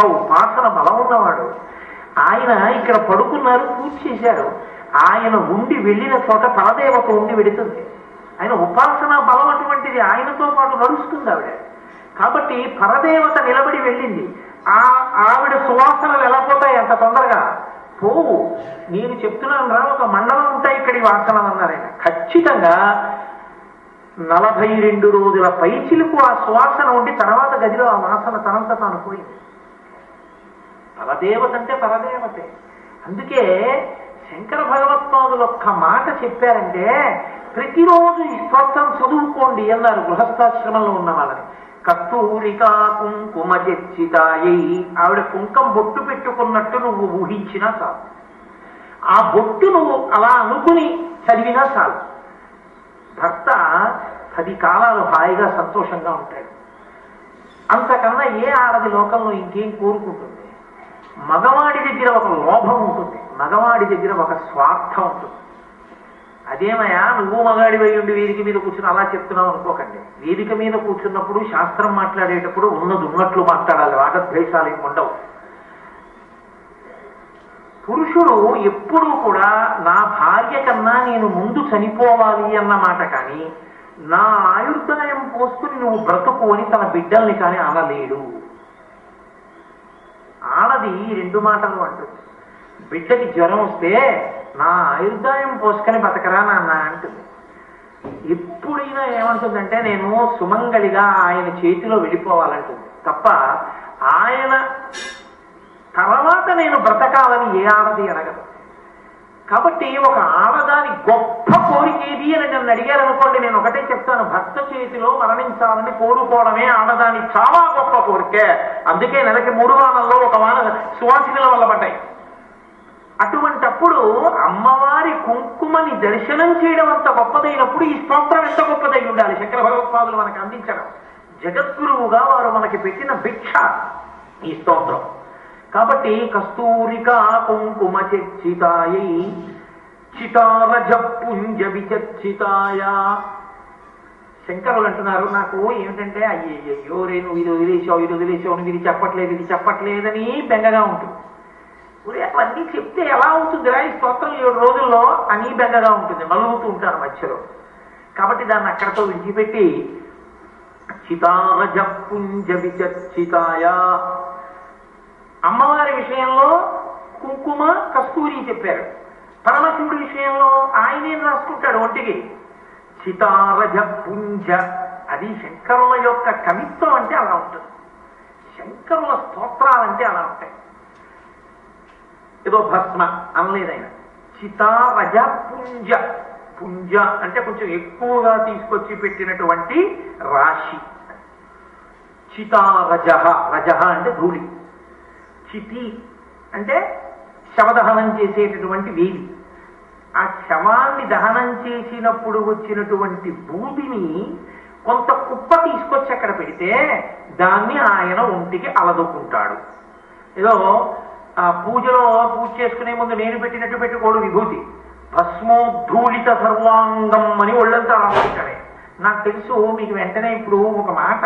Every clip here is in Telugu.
ఆ ఉపాసన బలం ఉన్నవాడు ఆయన ఇక్కడ పడుకున్నారు పూర్చేశారు చేశారు. ఆయన ఉండి వెళ్ళిన చోట పరదేవత ఉండి వెడుతుంది. ఆయన ఉపాసన బలం అటువంటిది ఆయనతో పాటు నడుస్తుంది ఆవిడ. కాబట్టి పరదేవత నిలబడి వెళ్ళింది. ఆ ఆవిడ సువాసనలు ఎలా పోతాయి అంత తొందరగా? పోవు. నేను చెప్తున్నాను రా ఒక మండలం ఉంటాయి ఇక్కడి వాసన అన్నారు ఆయన ఖచ్చితంగా నలభై రెండు రోజుల పైచిలకు ఆ సువాసన ఉండి తర్వాత గదిలో ఆ వాసన తనంత తాను పోయింది. పరదేవత అంటే పరదేవతే అందుకే శంకర భగవత్పాదులు ఒక్క మాట చెప్పారంటే ప్రతిరోజు ఈ స్తోత్రం చదువుకోండి అన్నారు గృహస్థాశ్రమంలో ఉన్న వాళ్ళని. కస్తూరికా కుంకుమ చర్చితాయి ఆవిడ కుంకం బొట్టు పెట్టుకున్నట్టు నువ్వు ఊహించినా చాలు. ఆ బొట్టు నువ్వు అలా అనుకుని చదివినా చాలు. భర్త పది కాలాలు హాయిగా సంతోషంగా ఉంటాడు. అంతకన్నా ఏ ఆడది లోకంలో ఇంకేం కోరుకుంటుంది? మగవాడి దగ్గర ఒక లోభం ఉంటుంది. మగవాడి దగ్గర ఒక స్వార్థం ఉంటుంది. అదేమయ్యా నువ్వు మగాడి వై ఉండి వేదిక మీద కూర్చుని అలా చెప్తున్నావు అనుకోకండి. వేదిక మీద కూర్చున్నప్పుడు శాస్త్రం మాట్లాడేటప్పుడు ఉన్నది ఉన్నట్లు మాట్లాడాలి. వాటద్వేషాలు ఏమి ఉండవు. పురుషుడు ఎప్పుడూ కూడా నా భార్య కన్నా నేను ముందు చనిపోవాలి అన్న మాట కానీ నా ఆయుర్దాయం పోసుకుని నువ్వు బ్రతుకు అని తన బిడ్డల్ని కానీ అనలేడు. ఆడది రెండు మాటలు అంటుంది. బిడ్డకి జ్వరం వస్తే నా ఆయుర్దాయం పోసుకొని బతకరా నాన్న అంటుంది. ఎప్పుడైనా ఏమంటుందంటే నేను సుమంగళిగా ఆయన చేతిలో వెళ్ళిపోవాలంటుంది. తప్ప ఆయన తర్వాత నేను బ్రతకాలని ఏ ఆడది అడగదు. కాబట్టి ఒక ఆడదాని గొప్ప కోరిక ఏది అని నన్ను అడిగారు అనుకోండి నేను ఒకటే చెప్తాను. భర్త చేతిలో మరణించాలని కోరుకోవడమే ఆడదాని చాలా గొప్ప కోరికే. అందుకే నెలకి మూడు వారాల్లో ఒక వారం సువాసికల వల్ల పడ్డాయి. అటువంటప్పుడు అమ్మవారి కుంకుమని దర్శనం చేయడం అంత గొప్పదైనప్పుడు ఈ స్తోత్రం ఎంత గొప్పదై ఉండాలి? శంకర భగవత్పాదులు మనకు అందించడం. జగద్గురువుగా వారు మనకి పెట్టిన భిక్ష ఈ స్తోత్రం. కాబట్టి కస్తూరికా కుంకుమ చర్చితాయ చితారజ పుంజ విచర్చితాయ శంకరులు అంటున్నారు నాకు ఏమిటంటే అయ్యయ్యో రే నువ్వు ఇది వదిలేసావు ఇది వదిలేసావు నువ్వు ఇది చెప్పట్లేదు ఇది చెప్పట్లేదని బెంగగా ఉంటుంది. ఒరే అవన్నీ చెప్తే ఎలా అవుతుందిరా ఈ స్తోత్రం ఏడు రోజుల్లో అని బెంగగా ఉంటుంది మలుగుతూ ఉంటాను మధ్యలో. కాబట్టి దాన్ని అక్కడతో విడిచిపెట్టి చితారజ పుంజ విచర్చితాయ అమ్మవారి విషయంలో కుంకుమ కస్తూరి చెప్పారు. పరమశివుడి విషయంలో ఆయనేం రాసుకుంటాడు ఒంటికి. చితారజ పుంజ. అది శంకరుల యొక్క కవిత్వం అంటే అలా ఉంటుంది. శంకరుల స్తోత్రాలంటే అలా ఉంటాయి. ఏదో భస్మ అనలేదైన. చితారజ పుంజ. పుంజ అంటే కొంచెం ఎక్కువగా తీసుకొచ్చి పెట్టినటువంటి రాశి. చితారజ రజ అంటే ధూళి. చితి అంటే శవదహనం చేసేటటువంటి వేది ఆ శవాన్ని దహనం చేసినప్పుడు వచ్చినటువంటి బూదిని కొంత కుప్ప తీసుకొచ్చి అక్కడ పెడితే దాన్ని ఆయన ఒంటికి అలదొక్కుంటాడు ఏదో ఆ పూజలో పూజ చేసుకునే ముందు నేను పెట్టినట్టు పెట్టుకోడు విభూతి. భస్మోద్ధూళిత సర్వాంగం అని ఒళ్ళంతా రాసుకుంటాడే నాకు తెలుసు మీకు వెంటనే ఇప్పుడు ఒక మాట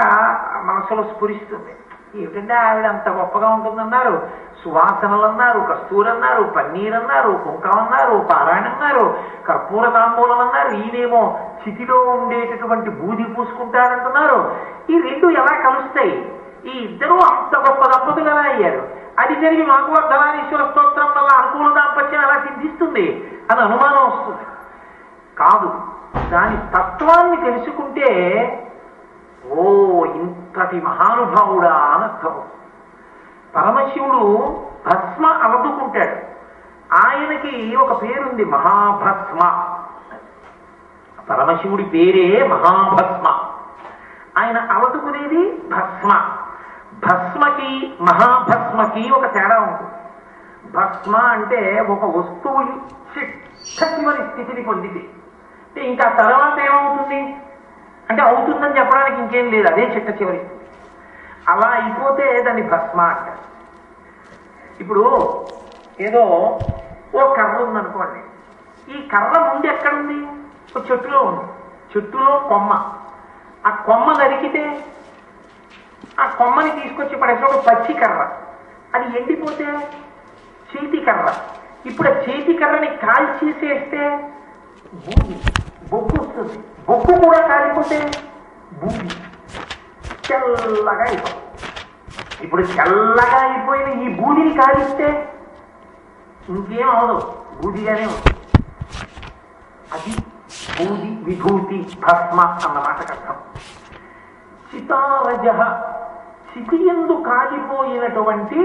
మనసులో స్ఫురిస్తుంది. ఏమిటంటే ఆవిడ అంత గొప్పగా ఉంటుందన్నారు. సువాసనలు అన్నారు కస్తూరు అన్నారు పన్నీర్ అన్నారు కుంకం అన్నారు పారాయణ అన్నారు కర్పూర తాంబూలం అన్నారు ఈయనేమో చితిలో ఉండేటటువంటి బూది పూసుకుంటారంటున్నారు ఈ రెండు ఎలా కలుస్తాయి? ఈ ఇద్దరు అంత గొప్ప దంపతులు ఎలా అయ్యారు? అది జరిగి మాకు వర్ధనారీశ్వర స్తోత్రం వల్ల అనుకూల దాంపత్యం ఎలా సిద్ధిస్తుంది అని అనుమానం వస్తుంది. కాదు దాని తత్వాన్ని తెలుసుకుంటే ఓ ఇంతటి మహానుభావుడా అనర్థం. పరమశివుడు భస్మ అవదుకుంటాడు ఆయనకి ఒక పేరుంది మహాభస్మ. పరమశివుడి పేరే మహాభస్మ. ఆయన అవతుకునేది భస్మ. భస్మకి మహాభస్మకి ఒక తేడా ఉంటుంది. భస్మ అంటే ఒక వస్తువు చిట్ట చివరి స్థితిని పొందితే. అంటే ఇంకా తర్వాత ఏమవుతుంది? అంటే అవుతుందని చెప్పడానికి ఇంకేం లేదు అదే చిట్ట చివరి. అలా అయిపోతే దాన్ని భస్మ అంటారు. ఇప్పుడు ఏదో ఓ కర్ర ఉందనుకోండి. ఈ కర్ర ముందు ఎక్కడుంది? ఒక చెట్టులో ఉంది. చెట్టులో కొమ్మ. ఆ కొమ్మ నరికితే ఆ కొమ్మని తీసుకొచ్చి పడేసిన ఒక పచ్చి కర్ర. అది ఎండిపోతే చేతి కర్ర. ఇప్పుడు ఆ చేతి కర్రని కాల్చేసేస్తే బూది బొగ్గు వస్తుంది. బొగ్గు కూడా కాలిపోతే బూది చల్లగా అయిపోతుంది ఇప్పుడు చల్లగా అయిపోయిన ఈ బూదిని కాలిస్తే ఇంకేం అవదు బూదిగానే అది బూది విభూతి భస్మ అన్న మాటకు అర్థం చితారజ చితియందు కాలిపోయినటువంటి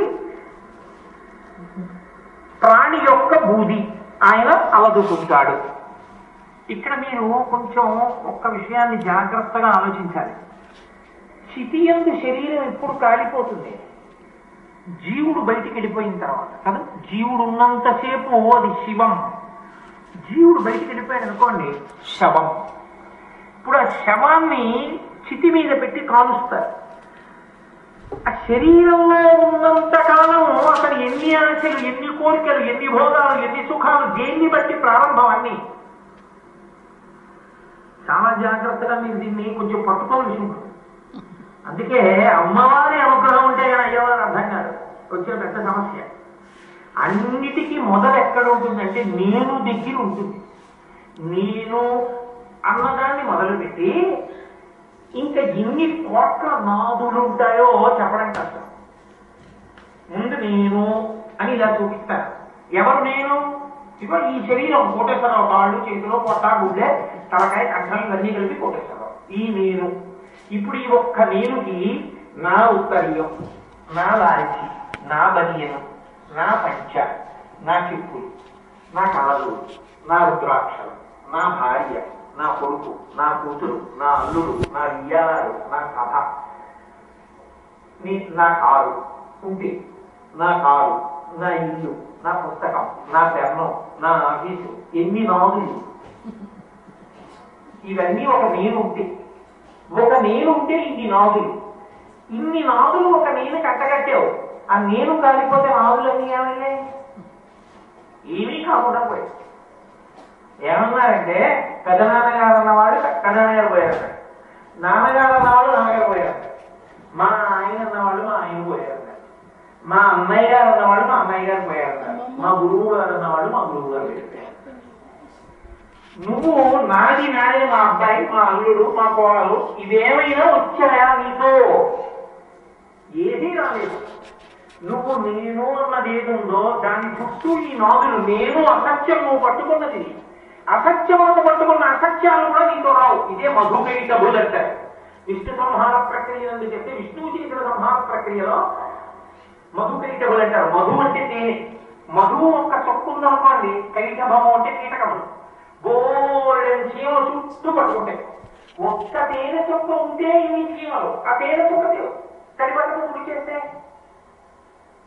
ప్రాణి యొక్క బూది ఆయన అవదుకుంటాడు ఇక్కడ మీరు కొంచెం ఒక్క విషయాన్ని జాగ్రత్తగా ఆలోచించాలి. చితియందు శరీరం ఎప్పుడు కాలిపోతుంది? జీవుడు బయటికి వెళ్ళిపోయిన తర్వాత కదా? జీవుడు ఉన్నంతసేపు అది శివం. జీవుడు బయటికి వెళ్ళిపోయాడు అనుకోండి శవం. ఇప్పుడు ఆ శవాన్ని చితి మీద పెట్టి కాలుస్తారు. ఆ శరీరంలో ఉన్నంత కాలం అతను ఎన్ని ఆశలు ఎన్ని కోరికలు ఎన్ని భోగాలు ఎన్ని సుఖాలు దేన్ని బట్టి ప్రారంభం అన్ని? చాలా జాగ్రత్తగా మీరు దీన్ని కొంచెం పట్టుకోవాల్సి ఉంటుంది అందుకే అమ్మవారి అనుగ్రహం ఉంటే కానీ అయ్యవారు అర్థం కాదు. వచ్చిన పెద్ద సమస్య. అన్నిటికీ మొదలు ఎక్కడ ఉంటుందంటే నేను దగ్గర ఉంటుంది. నేను అన్నదాన్ని మొదలుపెట్టి ఇంకా ఎన్ని కోట్ల నాదులు ఉంటాయో చెప్పడం కష్టం ముందు నేను అని ఇలా చూపిస్తారు ఎవరు నేను? ఇప్పుడు ఈ శరీరం కోటేశ్వరరావు కాళ్ళు చేతిలో పొట్ట గుడ్లే తలకాయ కంఠం ఇవన్నీ కలిపి కోటేశ్వరరావు. ఈ నేను. ఇప్పుడు ఈ ఒక్క నేనుకి నా ఉత్తరీయం నా లాల్చి నా బనియను నా పంచ నా చెప్పులు నా కళలు నా రుద్రాక్షలు నా భార్య నా కొడుకు నా కూతురు నా అల్లుడు నా ఇయ్యాలు నా కథ నీ నా కారు ఉంటే నా కారు నా ఇల్లు నా పుస్తకం నా పెన్నం నా ఆఫీసు ఎన్ని నాదులు ఇవన్నీ ఒక నేను ఉంటే ఒక నేను ఉంటే ఇన్ని నాదులు ఇన్ని నాదులు ఒక నేను కట్టగట్టావు. ఆ నేను కాలిపోతే నాదులన్నీ ఏమయ్యాయి ఏమీ కాకుండా పోయాయి. ఏమన్నారంటే పెద్ద నాన్నగారు అన్నవాడు కన్నయ్యగారు పోయారు నాన్నగారు అన్నవాడు నాన్నగారు పోయారు మా ఆయన అన్నవాడు మా ఆయన పోయారు. మా అమ్మాయి గారు ఉన్నవాడు మా అమ్మాయి గారు పోయారు మా గురువు గారు ఉన్నవాడు మా గురువు గారు నువ్వు నాది నాది మా అబ్బాయి మా అల్లుడు మా కోడలు ఇవేమైనా వచ్చాయా నీతో? ఏదీ రాలేదు. నువ్వు నేను అన్నది ఏది ఉందో దాని చుట్టూ ఈ నాదులు నేను అసత్యం నువ్వు పట్టుకున్నది. అసత్యములకు పట్టుకున్న అసత్యాలు కూడా నీతో రావు. ఇదే మధుకైటబుల్ అంటారు. విష్ణు సంహార ప్రక్రియ అని చెప్తే విష్ణువు చేసిన సంహార ప్రక్రియలో మధు కైటభులు అంటారు మధు అంటే తేనె. మధువు ఒక్క చొక్కు ఉందనుకోండి కైటభము అంటే కీటకము గోరెడు చీమ చుట్టూ పట్టుకుంటాయి. ఒక్క తేనె చొక్క ఉంటే ఇన్ని చీమలు. ఆ తేనె చుక్క తడిపట్టుకు గుడి చేస్తే.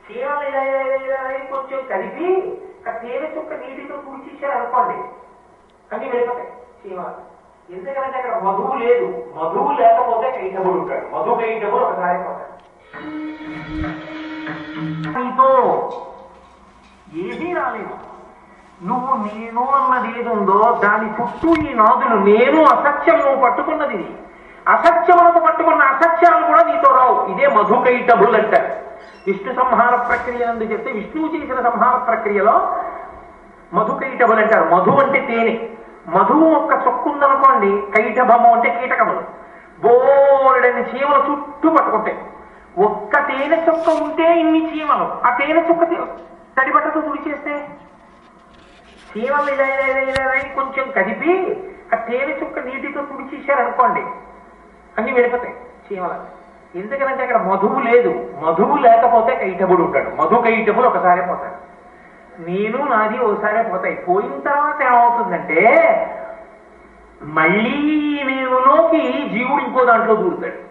చీమలు ఇలా ఇలా కొంచెం కలిపి ఆ తేనె చొక్క నీటితో కుడిచేసారు అనుకోండి అన్ని వెళ్ళిపోతాయి చీమలు. ఎందుకంటే అక్కడ మధువు లేదు. మధువు లేకపోతే కైటబుడు ఉంటాడు. మధు కైటబుడు ఒకసారి పోతాడు నీతో ఏదీ రాలేదు. నువ్వు నేను అన్నది ఏది ఉందో దాని చుట్టూ ఈ నాదులు నేను అసత్యం నువ్వు పట్టుకున్నది. ఇది. అసత్యములకు పట్టుకున్న అసత్యాలు కూడా నీతో రావు. ఇదే మధుకైటబుల్ అంటారు. విష్ణు సంహార ప్రక్రియ అందు చెప్తే విష్ణువు చేసిన సంహార ప్రక్రియలో మధుకైటబుల్ అంటారు. మధు అంటే తేనె. మధువు ఒక్క చొక్కుందనుకోండి కైటభము అంటే కీటకములు. బోరెడని చీమల చుట్టూ పట్టుకుంటాయి. ఒక్క తేనె చుక్క ఉంటే ఇన్ని చీమలు ఆ తేనె చుక్క తి- తడిబట్టతో తుడిచేస్తే? చీమలు ఇలా ఇలా ఇలా కొంచెం కదిపి ఆ తేనె చుక్క నీటితో తుడిచేశారనుకోండి అన్ని వెళ్ళిపోతాయి చీమలు ఎందుకంటే అక్కడ మధువు లేదు. మధువు లేకపోతే కైటబుడు ఉంటాడు. మధు కైటబులు ఒకసారి పోతాడు. నేను నాది ఒకసారి పోతాయి. పోయిన తర్వాత ఏమవుతుందంటే మళ్ళీ నేనులోకి జీవుడు ఇంకో దాంట్లో దూరుతాడు.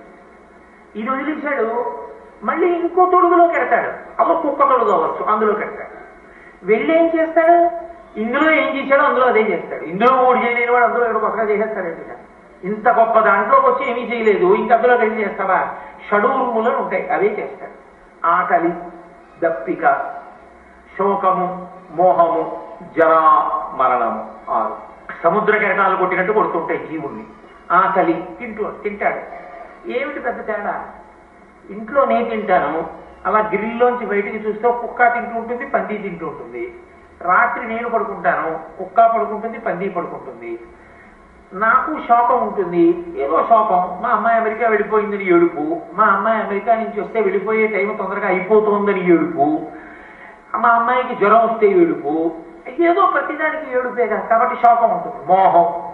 ఇది వదిలేశాడు మళ్ళీ ఇంకో తొడుగులోకి ఎడతాడు అప్పుడు కుక్క తొడుగు అవ్వచ్చు అందులో పెడతాడు వెళ్ళి ఏం చేస్తాడు? ఇందులో ఏం చేశాడో అందులో అదే చేస్తాడు. ఇందులో మూడు చేయలేని వాడు అందులో ఏడు కొత్తగా చేసేస్తాడు ఇంత గొప్ప దాంట్లోకి వచ్చి ఏమీ చేయలేదు. ఇంక అందులో వెళ్ళి చేస్తావా? షడూర్ములను ఉంటాయి. అవే చేస్తాడు. ఆకలి దప్పిక శోకము మోహము జరా మరణము ఆరు. సముద్ర కిరణాలు కొట్టినట్టు కొడుతుంటాయి జీవుణ్ణి. ఆకలి తింటూ తింటాడు. ఏమిటి పెద్ద తేడా? ఇంట్లో నేను తింటాను. అలా గ్రిల్లోంచి బయటికి చూస్తే కుక్క తింటూ ఉంటుంది పంది తింటూ ఉంటుంది. రాత్రి నేను పడుకుంటాను కుక్క పడుకుంటుంది పంది పడుకుంటుంది. నాకు శోకం ఉంటుంది. ఏదో శోకం. మా అమ్మాయి అమెరికా వెళ్ళిపోయిందని ఏడుపు. మా అమ్మాయి అమెరికా నుంచి వస్తే వెళ్ళిపోయే టైం తొందరగా అయిపోతుందని ఏడుపు. మా అమ్మాయికి జ్వరం వస్తే ఏడుపు. ఏదో ప్రతిదానికి ఏడుపే కదా. కాబట్టి శోకం ఉంటుంది. మోహం.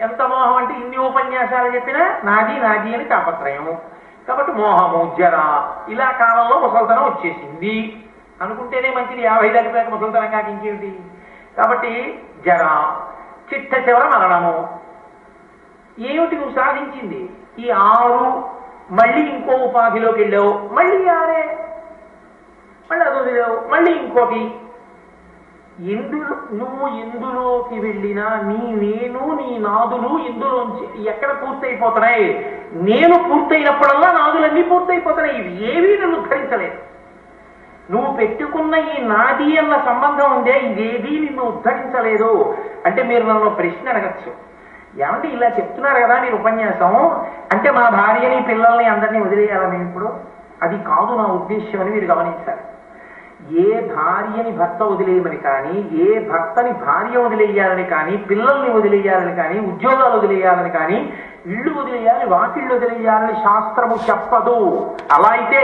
ఎంత మోహం అంటే ఇన్ని ఉపన్యాసాలు చెప్పినా నాది నాది అని తాపత్రయము కాబట్టి మోహము జర ఇలా కాలంలో ముసల్తనం వచ్చేసింది. అనుకుంటేనే మంచిది యాభై దాటిపోయాక ముసల్తనం కాక ఇంకేమిటి? కాబట్టి జర చిట్ట చివర మరణము. ఏమిటి నువ్వు సాధించింది? ఈ ఆరు మళ్ళీ ఇంకో ఉపాధిలోకి వెళ్ళావు మళ్ళీ ఆరే మళ్ళీ అదో మళ్ళీ ఇంకోటి. ఎందులో నువ్వు ఎందులోకి వెళ్ళినా నీ నేను నీ నాదులు ఎందులోంచి ఎక్కడ పూర్తయిపోతున్నాయి? నేను పూర్తయినప్పుడల్లా నాదులన్నీ పూర్తయిపోతున్నాయి. ఇవి ఏవీ నన్ను ఉద్ధరించలేదు. నువ్వు పెట్టుకున్న ఈ నాది అన్న సంబంధం ఉందే ఇదేది నిన్ను ఉద్ధరించలేదు. అంటే మీరు నన్ను ప్రశ్న అడగచ్చు. ఏమంటే ఇలా చెప్తున్నారు కదా మీరు ఉపన్యాసం? అంటే మా భార్యని పిల్లల్ని అందరినీ వదిలేయాలని ఇప్పుడు? అది కాదు నా ఉద్దేశ్యం అని మీరు గమనించాలి. ఏ భార్యని భర్త వదిలేయమని కానీ ఏ భర్తని భార్య వదిలేయాలని కానీ పిల్లల్ని వదిలేయాలని కానీ ఉద్యోగాలు వదిలేయాలని కానీ ఇళ్ళు వదిలేయాలి వాకిళ్ళు వదిలేయాలని శాస్త్రము చెప్పదు. అలా అయితే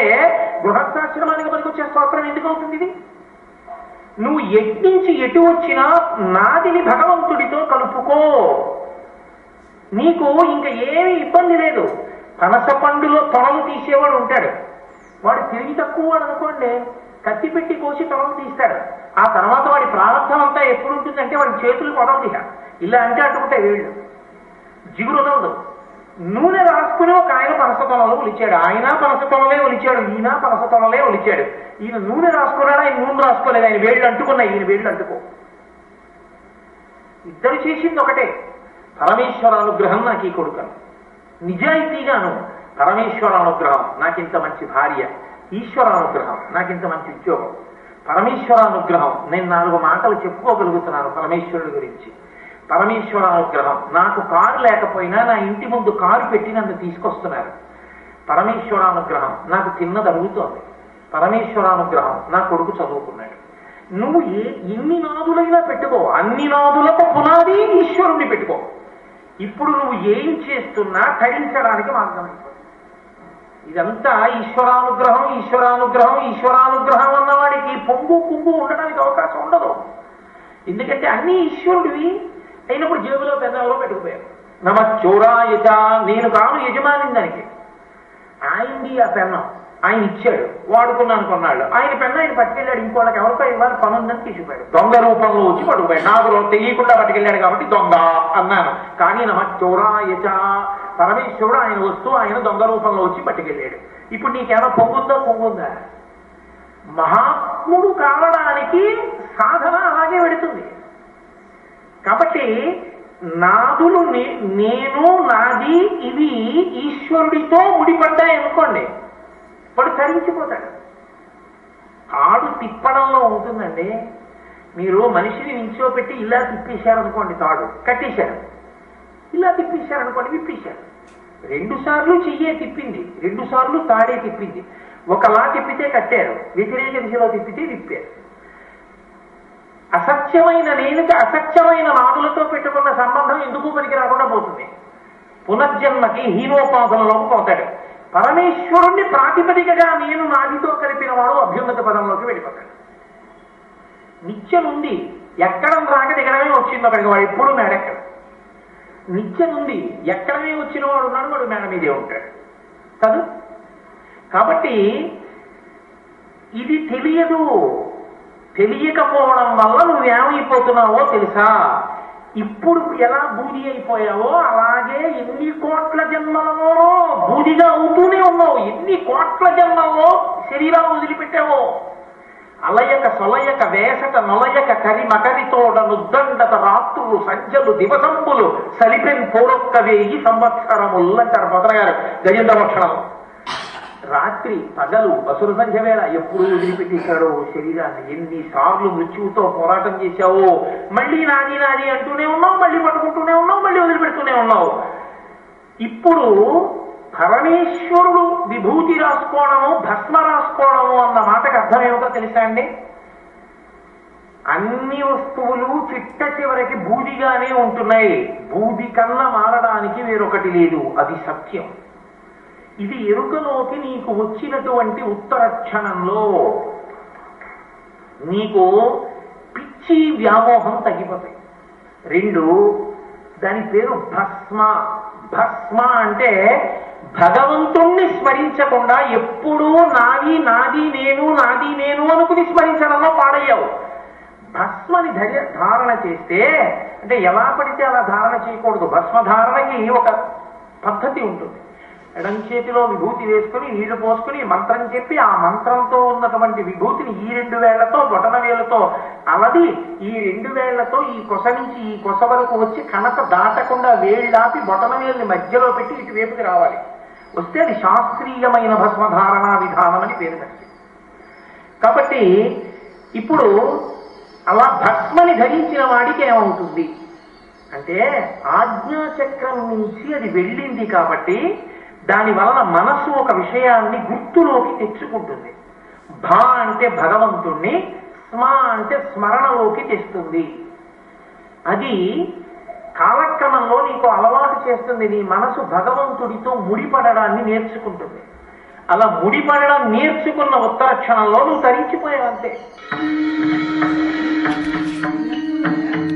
గృహస్థాశ్రమానికి పనికొచ్చే స్తోత్రం ఎందుకు అవుతుంది ఇది? నువ్వు ఎట్టించి ఎటు వచ్చినా నాదిని భగవంతుడితో కలుపుకో. నీకు ఇంకా ఏమీ ఇబ్బంది లేదు. పనస పండులో తొనలు తీసేవాడు ఉంటాడు. వాడు తిరిగి తక్కువ వాడు అనుకోండి. కత్తి పెట్టి కోసి తొడలు తీస్తాడు. ఆ తర్వాత వాడి ప్రారంభం అంతా ఎప్పుడు ఉంటుందంటే వాడి చేతులు కొడవదు ఇలా అంటే అంటుకుంటే వీళ్ళు. జిగురు వదలదు. నూనె రాసుకుని ఒక ఆయన పనస ఒలిచాడు. ఆయన పనస ఒలిచాడు. ఈయన పనస ఒలిచాడు. ఈయన నూనె రాసుకున్నాడు? ఆయన నూనె రాసుకోలేదు. ఆయన వేళ్ళు అంటుకున్నాయి. ఈయన వేళ్ళు అంటుకో. ఇద్దరు చేసింది ఒకటే. పరమేశ్వర అనుగ్రహం నాకు ఈ కొడుకను. నిజాయితీగాను పరమేశ్వర అనుగ్రహం. నాకింత మంచి భార్య. ఈశ్వర అనుగ్రహం ఇంత మంచి ఉద్యోగం. పరమేశ్వర అనుగ్రహం నేను నాలుగు మాటలు చెప్పుకోగలుగుతున్నాను పరమేశ్వరుడి గురించి. పరమేశ్వర అనుగ్రహం నాకు కారు లేకపోయినా నా ఇంటి ముందు కారు పెట్టి నన్ను తీసుకొస్తున్నారు. పరమేశ్వర అనుగ్రహం నాకు తిన్నది అడుగుతోంది. పరమేశ్వర అనుగ్రహం నా కొడుకు చదువుకున్నాడు. నువ్వు ఏ ఎన్ని నాదులైనా పెట్టుకో. అన్ని నాదులకు పునాది ఈశ్వరుణ్ణి పెట్టుకో. ఇప్పుడు నువ్వు ఏం చేస్తున్నా తరించడానికి మార్గం అయిపోయింది ఇదంతా ఈశ్వరానుగ్రహం ఈశ్వరానుగ్రహం ఈశ్వరానుగ్రహం అన్నవాడికి పొంగు కుంగు ఉండడానికి అవకాశం ఉండదు. ఎందుకంటే అన్ని ఈశ్వరుడివి అయినప్పుడు జేబులో పెద్దలో పెట్టుకుపోయారు. నమ చోరాయచ నేను కాను యజమాని దానికి. ఆయనది ఆ పెన్నం ఆయన ఇచ్చాడు వాడుకున్నాను కొన్నాళ్ళు. ఆయన పెన్న ఆయన పట్టుకెళ్ళాడు ఇంకోళ్ళకి ఎవరికో ఇవ్వాలి పని ఉందని తీసిపోయాడు దొంగ రూపంలో వచ్చి పట్టుకుపోయాడు. నాకు తెలియకుండా పట్టుకెళ్ళాడు కాబట్టి దొంగ అన్నాను. కానీ నమ చోరాయచ పరమేశ్వరుడు ఆయన వస్తూ ఆయన దొంగ రూపంలో వచ్చి పట్టుకెళ్ళాడు ఇప్పుడు నీకేమైనా పొంగుందా? పొంగుందా? మహాత్ముడు కావడానికి సాధన అలాగే పెడుతుంది. కాబట్టి నాదులు నే- నేను నాది ఇవి ఈశ్వరుడితో ముడిపడ్డాయి అనుకోండి వాడు తరించిపోతాడు. తాడు తిప్పడంలో ఉంటుందండి. మీరు మనిషిని నించోపెట్టి ఇలా తిప్పేశారనుకోండి తాడు కట్టేశారు. ఇలా తిప్పేశారనుకోండి విప్పించారు రెండు సార్లు చెయ్యే తిప్పింది రెండు సార్లు తాడే తిప్పింది. ఒకలా తిప్పితే కట్టారు వ్యతిరేక దిశలో తిప్పితే విప్పారు. అసత్యమైన నేనుకి అసత్యమైన నాదులతో పెట్టుకున్న సంబంధం ఎందుకు పనికి రాకుండా పోతుంది? పునర్జన్మకి హీనోపాధనలోకి పోతాడు. పరమేశ్వరుణ్ణి ప్రాతిపదికగా నేను నాదితో కలిపిన వాడు అభ్యున్నత పదంలోకి వెళ్ళిపోతాడు. నిత్యం ఉంది ఎక్కడం రాక దిగడమే వచ్చింది అక్కడికి వాడు ఎప్పుడు మేడెక్కడ. నిత్యం ఉంది ఎక్కడమే వచ్చిన వాడు ఉన్నాడు వాడు మేడ మీదే ఉంటాడు. కాదు? కాబట్టి ఇది తెలియదు. తెలియకపోవడం వల్ల నువ్వేమైపోతున్నావో తెలుసా? ఇప్పుడు ఎలా బూది అయిపోయావో అలాగే ఎన్ని కోట్ల జన్మలలోనో బూదిగా అవుతూనే ఉన్నావు. ఎన్ని కోట్ల జన్మల్లో శరీరాలు వదిలిపెట్టావో? అలయక సొలయక వేసక నొలయక కరి మకరితోడ నుద్దండత రాత్రులు సంజలు దివసంబులు సలిపెన్ పూరొక్క వేయి సంవత్సరముల్లంటారు భద్ర గారు. గజేంద్ర భక్షణం రాత్రి పగలు అసుర సంధ్య వేళ ఎప్పుడు వదిలిపెట్టేశాడో శరీరాన్ని. ఎన్నిసార్లు మృత్యువుతో పోరాటం చేశావో? మళ్ళీ నాది నాది అంటూనే ఉన్నావు మళ్ళీ పట్టుకుంటూనే ఉన్నావు మళ్ళీ వదిలిపెడుతూనే ఉన్నావు. ఇప్పుడు పరమేశ్వరుడు విభూతి రాసుకోవడము భస్మ రాసుకోవడము అన్న మాటకు అర్థం ఏమిటో తెలుసా అండి? అన్ని వస్తువులు చిట్ట చివరికి బూదిగానే ఉంటున్నాయి. బూది కన్నా మారడానికి వేరొకటి లేదు. అది సత్యం. ఇది ఎరుకలోకి నీకు వచ్చినటువంటి ఉత్తర క్షణంలో నీకు పిచ్చి వ్యామోహం తగ్గిపోతాయి. రెండు దాని పేరు భస్మ. భస్మ అంటే భగవంతుణ్ణి స్మరించకుండా ఎప్పుడూ నాది నాది నేను నాది నేను అనుకుని స్మరించడంలో పాడయ్యావు. భస్మని ధర్య ధారణ చేస్తే అంటే ఎలా పడితే అలా ధారణ చేయకూడదు. భస్మ ధారణకి ఒక పద్ధతి ఉంటుంది. ఎడం చేతిలో విభూతి వేసుకుని నీళ్ళు పోసుకుని మంత్రం చెప్పి ఆ మంత్రంతో ఉన్నటువంటి విభూతిని ఈ రెండు వేళ్ళతో బొటన వేలతో అలది ఈ రెండు వేళ్ళతో ఈ కొస నుంచి ఈ కొస వరకు వచ్చి కనక దాటకుండా వేళ్ళాపి బొటన వేళ్ళని మధ్యలో పెట్టి ఇటువైపుకి రావాలి. వస్తే అది శాస్త్రీయమైన భస్మధారణా విధానం అని పేరు దానికి కాబట్టి ఇప్పుడు అలా భస్మని ధరించిన వాడికి ఏమవుతుంది? అంటే ఆజ్ఞాచక్రం నుంచి అది వెళ్ళింది కాబట్టి దాని వలన మనస్సు ఒక విషయాన్ని గుర్తులోకి తెచ్చుకుంటుంది. భా అంటే భగవంతుణ్ణి స్మ అంటే స్మరణలోకి తెస్తుంది. అది కాలక్రమంలో నీకు అలవాటు చేస్తుంది నీ మనసు భగవంతుడితో ముడిపడడాన్ని నేర్చుకుంటుంది. అలా ముడిపడడం నేర్చుకున్న ఉత్తర క్షణంలో నువ్వు తరించిపోయావంతే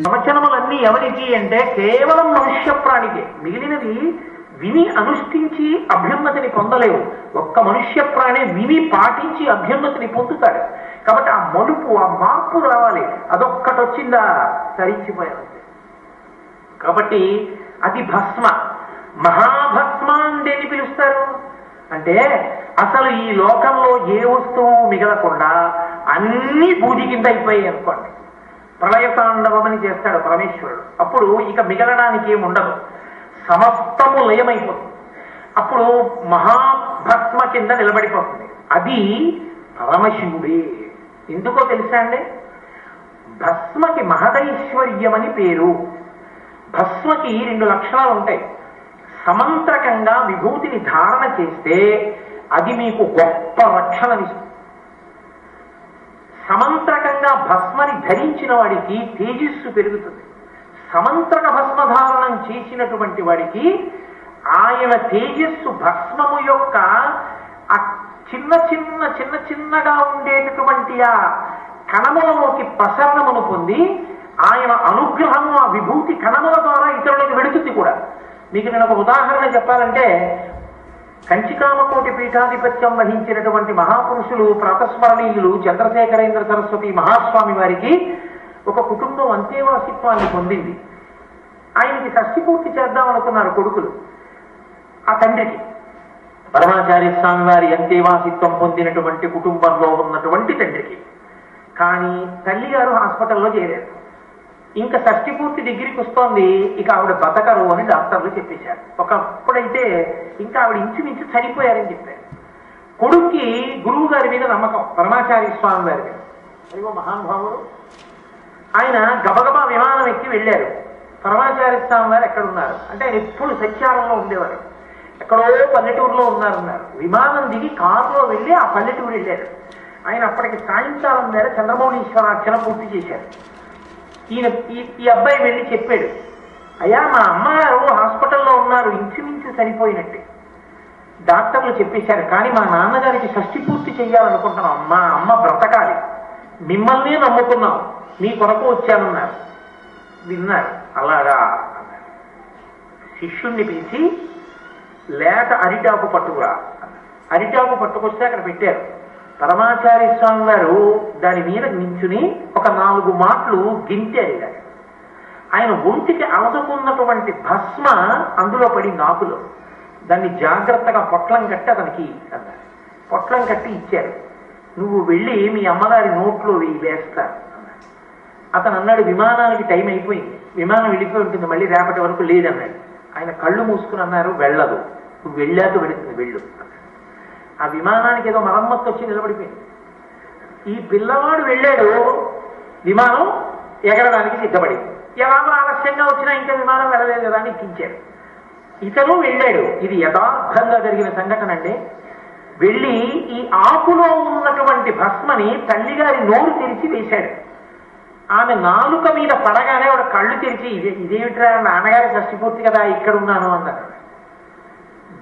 ప్రవచనములన్నీ ఎవరికి అంటే కేవలం మనుష్య ప్రాణికే మిగిలినవి విని అనుష్ఠించి అభ్యున్నతిని పొందలేవు. ఒక్క మనుష్య ప్రాణి విని పాటించి అభ్యున్నతిని పొందుతాడు. కాబట్టి ఆ మలుపు ఆ మార్పు రావాలి. అదొక్కటొచ్చిందా? తరించిపోయావు. కాబట్టి అది భస్మ. మహాభస్మ అని పిలుస్తారు. అంటే అసలు ఈ లోకంలో ఏ వస్తువు మిగలకుండా అన్ని పూజ కింద అయిపోయాయి అనుకోండి. ప్రళయతాండవమని చేస్తాడు పరమేశ్వరుడు. అప్పుడు ఇక మిగలడానికి ఏముండదు సమస్తము లయమైపోతుంది. అప్పుడు మహాభస్మ కింద నిలబడిపోతుంది. అది పరమశివుడే. ఎందుకో తెలుసా అండి? భస్మకి మహదైశ్వర్యమని పేరు. భస్మకి రెండు లక్షణాలు ఉంటాయి. సమంత్రకంగా విభూతిని ధారణ చేస్తే అది మీకు గొప్ప రక్షణనిస్తుంది సమంత్రకంగా భస్మని ధరించిన వాడికి తేజస్సు పెరుగుతుంది. సమంత్రక భస్మధారణం చేసినటువంటి వాడికి ఆయన తేజస్సు భస్మము యొక్క ఆ చిన్న చిన్న చిన్న చిన్నగా ఉండేటటువంటి ఆ కణములలోకి ప్రసరణమును పొంది ఆయన అనుగ్రహము ఆ విభూతి కణముల ద్వారా ఇతరులకు వెడుతుంది కూడా. మీకు నేను ఒక ఉదాహరణ చెప్పాలంటే కంచికామకోటి పీఠాధిపత్యం వహించినటువంటి మహాపురుషులు ప్రాతస్మరణీయులు చంద్రశేఖరేంద్ర సరస్వతి మహాస్వామి వారికి ఒక కుటుంబం అంతేవాసిత్వాన్ని పొందింది. ఆయనకి షష్టి పూర్తి చేద్దాం అనుకున్నారు కొడుకులు ఆ తండ్రికి. పరమాచార్య స్వామి వారి అంతేవాసిత్వం పొందినటువంటి కుటుంబంలో ఉన్నటువంటి తండ్రికి. కానీ తల్లి గారు హాస్పిటల్లో చేరారు. ఇంకా షష్ఠి పూర్తి డిగ్రీకి వస్తోంది ఇక ఆవిడ బతకరు అని డాక్టర్లు చెప్పేశారు. ఒకప్పుడైతే ఇంకా ఆవిడ ఇంచుమించు చనిపోయారని చెప్పారు. కొడుక్కి గురువు గారి మీద నమ్మకం పరమాచార్య స్వామి గారి మీద. అదిగో మహానుభావుడు ఆయన గబగబా విమానం ఎక్కి వెళ్ళారు. పరమాచార్య స్వామి వారు ఎక్కడున్నారు? అంటే ఆయన ఎప్పుడు సత్యారంలో ఉండేవారు. ఎక్కడో పల్లెటూరులో ఉన్నారన్నారు. విమానం దిగి కారులో వెళ్ళి ఆ పల్లెటూరు వెళ్ళారు. ఆయన అప్పటికి సాయంకాలం మేర చంద్రమౌళీశ్వరార్చన పూర్తి చేశారు. ఈయన ఈ- అబ్బాయి వెళ్ళి చెప్పాడు అయ్యా మా అమ్మగారు హాస్పిటల్లో ఉన్నారు ఇంచుమించు సరిపోయినట్టే. డాక్టర్లు చెప్పేశారు కానీ మా నాన్నగారికి షష్టి పూర్తి చేయాలనుకుంటున్నాం మా అమ్మ బ్రతకాలి. మిమ్మల్ని నమ్ముకున్నాం. మీ కొరకు వచ్చానన్నారు. విన్నారు. అలాగా శిష్యుణ్ణి పిలిచి లేత అరిటాకు పట్టుకురా అరిటాకు పట్టుకొస్తే అక్కడ పెట్టారు. పరమాచార్య స్వామి గారు దాని మీద నించుని ఒక నాలుగు మాటలు గింటారు ఇలా. ఆయన ఒంటికి అలదుకున్నటువంటి భస్మ అందులో పడి నాకులో. దాన్ని జాగ్రత్తగా పొట్లం కట్టి అతనికి అన్నారు పొట్లం కట్టి ఇచ్చారు. నువ్వు వెళ్ళి మీ అమ్మగారి నోట్లో వెయ్యి వేస్తారు అతను అన్నాడు విమానానికి టైం అయిపోయింది. విమానం వెళ్ళిపోయి ఉంటుంది. మళ్ళీ రేపటి వరకు లేదన్నాడు. ఆయన కళ్ళు మూసుకుని అన్నారు వెళ్ళదు. నువ్వు వెళ్ళాక వెళుతుంది. వెళ్ళు. అన్నాడు. ఆ విమానానికి ఏదో మరమ్మత్తు వచ్చి నిలబడిపోయింది. ఈ పిల్లవాడు వెళ్ళాడు విమానం ఎగరడానికి సిద్ధపడింది. ఎలాగో ఆలస్యంగా వచ్చినా ఇంకా విమానం వెళ్ళలేదు కదా అని ఎక్కించారు ఇతను వెళ్ళాడు. ఇది యథార్థంగా జరిగిన సంఘటన అండి. వెళ్ళి ఈ ఆకులో ఉన్నటువంటి భస్మని తల్లిగారి నోరు తెరిచి వేశాడు. ఆమె నాలుక మీద పడగానే ఒక కళ్ళు తెరిచి ఇదే ఇదేమిట్రా? నాన్నగారి షష్టిపూర్తి కదా ఇక్కడ ఉన్నాను అన్నారు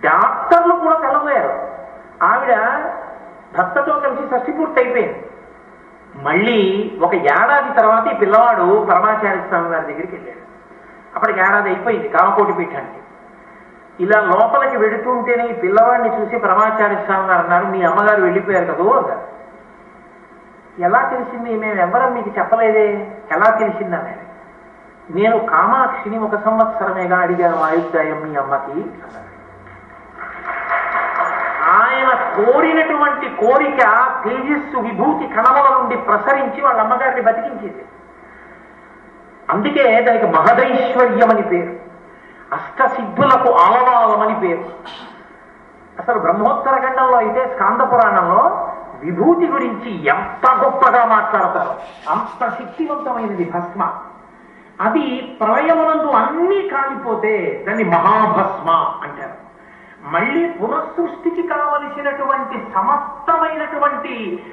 డాక్టర్లు కూడా తెల్లబోయారు. ఆవిడ భర్తతో కలిసి షష్ఠి పూర్తి అయిపోయింది మళ్ళీ ఒక ఏడాది తర్వాత ఈ పిల్లవాడు పరమాచార్య స్వామి వారి దగ్గరికి వెళ్ళాడు. అప్పటికి ఏడాది అయిపోయింది కామకోటి పీఠానికి. ఇలా లోపలికి వెడుతుంటేనే ఈ పిల్లవాడిని చూసి పరమాచార్య స్వామి గారు అన్నారు మీ అమ్మగారు వెళ్ళిపోయారు కదూ అన్నారు. ఎలా తెలిసింది? మేము ఎవరం మీకు చెప్పలేదే. ఎలా తెలిసింది? అన్నాడు. నేను కామాక్షిని ఒక సంవత్సరమేగా అడిగాను ఆయుర్దాయం మీ అమ్మకి అన్నాడు ఆయన కోరినటువంటి కోరిక తేజస్సు విభూతి కణముల నుండి ప్రసరించి వాళ్ళ అమ్మగారిని బతికించింది. అందుకే దానికి మహదైశ్వర్యమని పేరు. అష్టసిద్ధులకు ఆలవాలమని పేరు. అసలు బ్రహ్మోత్తర ఖండంలో అయితే స్కాంద పురాణంలో విభూతి గురించి ఎంత గొప్పగా మాట్లాడతారు అంత శక్తివంతమైనది భస్మ. అది ప్రళయమునందు అన్నీ కాలిపోతే దాన్ని మహాభస్మ అంటారు. మళ్ళీ పునఃసృష్టికి కావలసినటువంటి సమస్తమైనటువంటి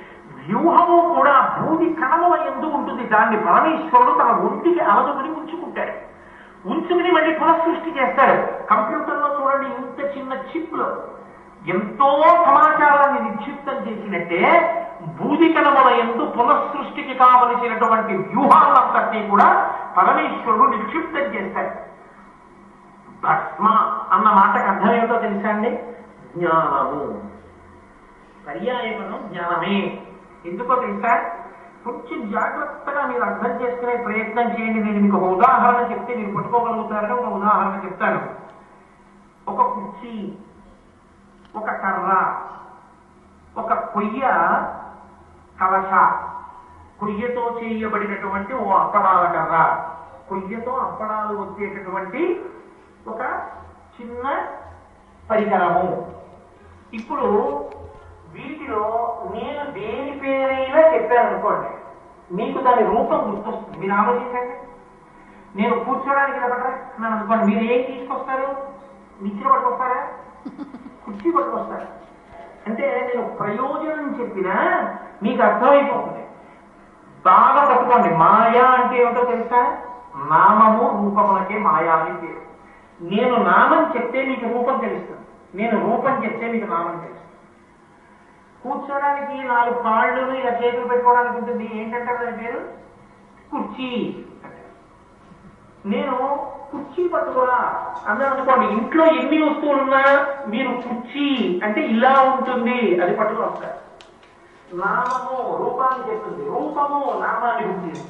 వ్యూహము కూడా భూమి కణముల ఎందు ఉంటుంది. దాన్ని పరమేశ్వరుడు తన ఒంటికి అలదుకుని ఉంచుకుంటాడు. ఉంచుకుని మళ్ళీ పునఃసృష్టి చేస్తాడు. కంప్యూటర్లో చూడండి ఇంత చిన్న చిప్లో. ఎంతో సమాచారాన్ని నిక్షిప్తం చేసినట్టే బూది కణముల ఎందు పునఃసృష్టికి కావలసినటువంటి వ్యూహాలంతటినీ కూడా పరమేశ్వరుడు నిక్షిప్తం చేస్తాడు. భస్మ అన్న మాటకు అర్థం ఏమిటో తెలుసా అండి జ్ఞానము. పర్యాయపదం జ్ఞానమే. ఎందుకో తెలుసా? కొంచెం జాగ్రత్తగా మీరు అర్థం చేసుకునే ప్రయత్నం చేయండి. నేను మీకు ఒక ఉదాహరణ చెప్తే మీరు పట్టుకోగలుగుతారని ఒక ఉదాహరణ చెప్తాను. ఒక కుర్చీ ఒక కర్ర ఒక కొయ్య కలశ. కొయ్యతో చేయబడినటువంటి ఓ అప్పడాల కర్ర. కొయ్యతో అప్పడాలు వచ్చేటటువంటి ఒక చిన్న పరికరము. ఇప్పుడు వీటిలో నేను దేని పేరైనా చెప్పాను అనుకోండి మీకు దాని రూపం గుర్తొస్తుంది. మీరు ఆలోచించండి నేను కూర్చోడానికి నిలబడరా? అన్నాను అనుకోండి మీరు ఏం తీసుకొస్తారు? నిచ్చిన పట్టుకొస్తారా? కుర్చీ పట్టుకొస్తారు? అంటే నేను ప్రయోజనం చెప్పినా మీకు అర్థమైపోతుంది. బాగా పట్టుకోండి. మాయా అంటే ఏమిటో తెలుసా? నామము రూపములకే మాయా అని పేరు. నేను నామం చెప్తే మీకు రూపం తెలుస్తుంది. నేను రూపం చెప్తే మీకు నామం తెలుస్తుంది. కూర్చోడానికి నాలుగు కాళ్ళు ఇలా చేతులు పెట్టుకోవడానికి ఉంటుంది. ఏంటంటారు దాని పేరు? కుర్చీ నేను కుర్చీ పట్టుకోరా అందరూ అనుకోండి. ఇంట్లో ఎన్ని వస్తువులు ఉన్నా మీరు కుర్చీ అంటే ఇలా ఉంటుంది. అది పట్టుకుని వస్తారు నామము రూపాన్ని చెప్తుంది. రూపము నామాన్ని ఉంటుంది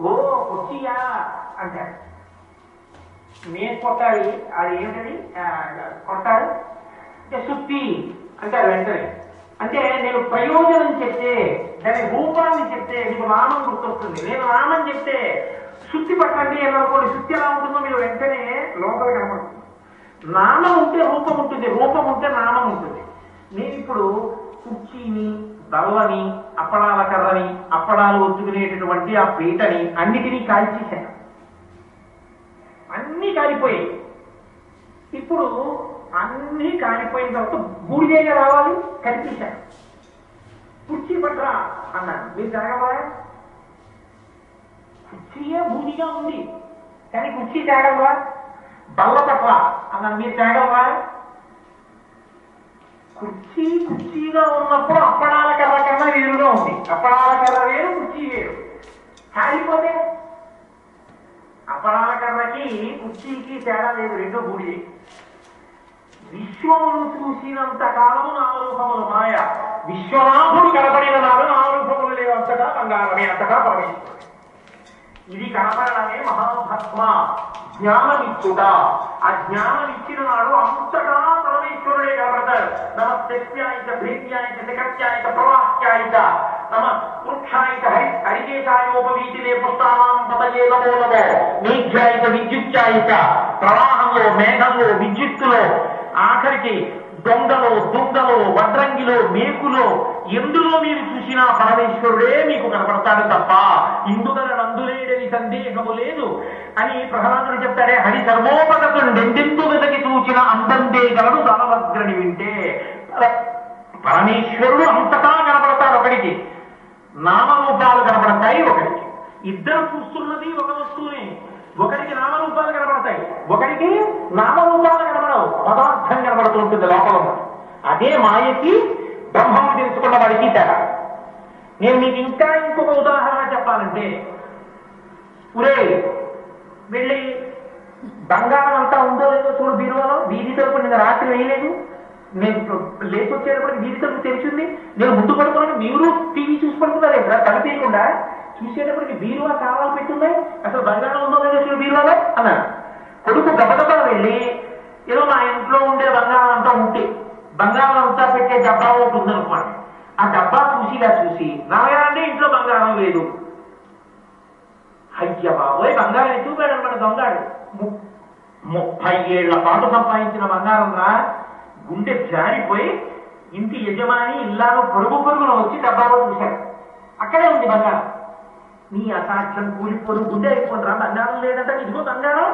ఓ కుర్చీయా అంటారు. మేం కొట్టాలి అది ఏమిటది? కొట్టాలి అంటే సుత్తి అంటారు వెంటనే. అంటే నేను ప్రయోజనం చెప్తే దాని రూపాన్ని చెప్తే మీకు నామం గుర్తొస్తుంది. నేను నామం చెప్తే శుద్ధి పట్టండి అని శుద్ధి ఎలా ఉంటుందో మీరు వెంటనే లోపల కనపడుతుంది. నామం ఉంటే రూపం ఉంటుంది. రూపం ఉంటే నామం ఉంటుంది. నేను ఇప్పుడు కుర్చీని బల్లని అప్పడాల కర్రని అప్పడాలు ఒత్తుకునేటటువంటి ఆ పీటని అన్నిటినీ కాల్చేశాను. కాలిపోయాయి. ఇప్పుడు అన్నీ కాలిపోయిన తర్వాత బూడిదేగా రావాలి కనిపించాను కుర్చీ పట్రా అన్నాను. మీరు తాగవా కుర్చీయే బూడిగా ఉంది. కానీ కుర్చీ తాగవా? బల్ల తప్ప అన్నాను. మీరు తాగవా? కుర్చీ కుర్చీగా ఉన్నప్పుడు అప్పడాల కర్ర కన్నా వేరుగా ఉంది. అప్పడాల కర్ర వేరు కుర్చీ వేరు. కాలిపోతే అపరాల కర్రకి కుర్చీకి తేడా లేదు రెండో గుడి. విశ్వమును చూసినంత కాలము నామరూపములు మాయ. విశ్వనాథుడు కనపడిన నాడు నామరూపములు లేవు అంతటా బంగారమే అంతటా పరమేశ్వరుడు ఇది కనపడమే మహాభత్మ జ్ఞానమిచ్చుట. ఆ జ్ఞానం ఇచ్చిన నాడు అంతటా పరమేశ్వరుడే కనపడతాడు. నమ శక్త్యాయిక భేద్యాయిక ప్రవాహ్యాయిత. ప్రవాహ్యాయిక నమ వృక్షాయిక హరి హరికేశాయోపవీతిలే పుష్టానాం పదయే నమో నమో ప్రవాహంలో మేఘంలో విద్యుత్తులో ఆఖరికి దొంగలో దుంగలో వడ్రంగిలో మేకులో ఎందులో మీరు చూసినా పరమేశ్వరుడే మీకు కనపడతాడు తప్ప ఇందుగల నందులేడని సందేహము లేదు. అని ప్రహ్లాదుడు చెప్తాడే హరి సర్వోపగతుండెందెందు వెతకి చూచిన అందందే గలడు దానవగ్రని వింటే. పరమేశ్వరుడు అంతటా కనపడతాడు ఒకడికి. నామరూపాలు కనపడతాయి ఒకరికి. ఇద్దరు చూస్తున్నది ఒక వస్తువునే. ఒకరికి నామరూపాలు కనబడతాయి ఒకరికి నామరూపాలు కనబడవు పదార్థం కనబడుతూ ఉంటుంది లోపల అదే మాయకి బ్రహ్మం తెలుసుకున్న వాడికి తేడా. నేను మీకు ఇంకా ఇంకొక ఉదాహరణ చెప్పాలంటే ఉరే వెళ్ళి బంగారం అంతా ఉందో లేదో చూడు బీరువాలో. వీధి తలుపు నిన్న రాత్రి వేయలేదు. నేను లేచి వచ్చేటప్పటికి జీవితం తెలిసింది? నేను ముందు పడుకున్నాను మీరు టీవీ చూసి పడుతున్నారు ఇక్కడ కనిపించకుండా చూసేటప్పటికి బీరువా కావాలి పెట్టున్నాయి? అసలు బంగారం ఉందో లేదో చూడు బీరువాలో? అన్నాడు. కొడుకు గబగబా వెళ్ళి ఏదో మా ఇంట్లో ఉండే బంగారం అంతా ఉంటే బంగారం అంతా పెట్టే డబ్బా ఒకటి ఉందనుకోండి. ఆ డబ్బా చూసి ఇలా చూసి నాన్నగారంటే ఇంట్లో బంగారం లేదు. అయ్య బాబోయ్ బంగారం ఎత్తుకుపోయాడు అనమాట దొంగాడు? ము- ముప్పై ఏళ్ళ పాటు సంపాదించిన బంగారం రా. గుండె జారిపోయి ఇంటి యజమాని ఇల్లాలో పరుగు పరుగున వచ్చి డబ్బాలో చూశాడు. అక్కడే ఉంది బంగారం. నీ అసాధ్యం కూలిపోను గుండె అయిపోను రా బంగారం లేదంటే ఇదిగో బంగారం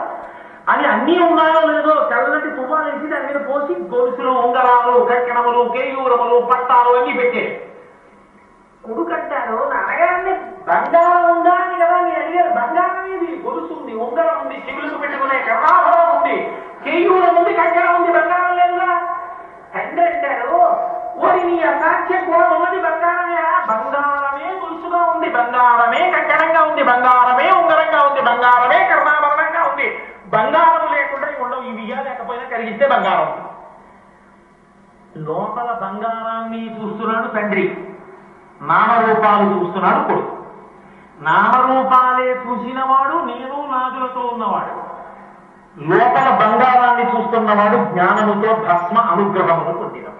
అని అన్నీ ఉన్నాయో లేదో తెల్లటి తుఫాను వేసి దాని మీద పోసి గొలుసులు ఉంగరాలు కక్కెనములు కేయూరములు పట్టాలు అన్నీ పెట్టాడు. కొడుకు అంటాడు నాన్నగారిని బంగారం ఉందా అని కదా మీరు అడిగారు. బంగారం ఏది గొలుసు ఉంది ఉంగరం ఉంది చెవులకు పెట్టుకునే కర్ణాభరణం ఉంది కేయూరం ఉంది కక్కడం ఉంది బంగారం లేదుగా తండ్రి అంటారు ఓరి నీ కూడా ఉన్నది బంగారమే. బంగారమే గొలుసుగా ఉంది బంగారమే కక్కడంగా ఉంది బంగారమే ఉంగరంగా ఉంది బంగారమే కర్ణాభరణంగా ఉంది. బంగారం లేకుండా ఇవ్వడం ఉండవు ఇవి లేకపోయినా కలిగిస్తే బంగారం. లోపల బంగారాన్ని చూస్తున్నాడు తండ్రి. నామరూపాలు చూస్తున్నాడు కొడుకు. నామరూపాలే చూసినవాడు నేను నాదులతో ఉన్నవాడు. లోపల బంగారాన్ని చూస్తున్నవాడు జ్ఞానముతో భస్మ అనుగ్రహమును పొందినవాడు.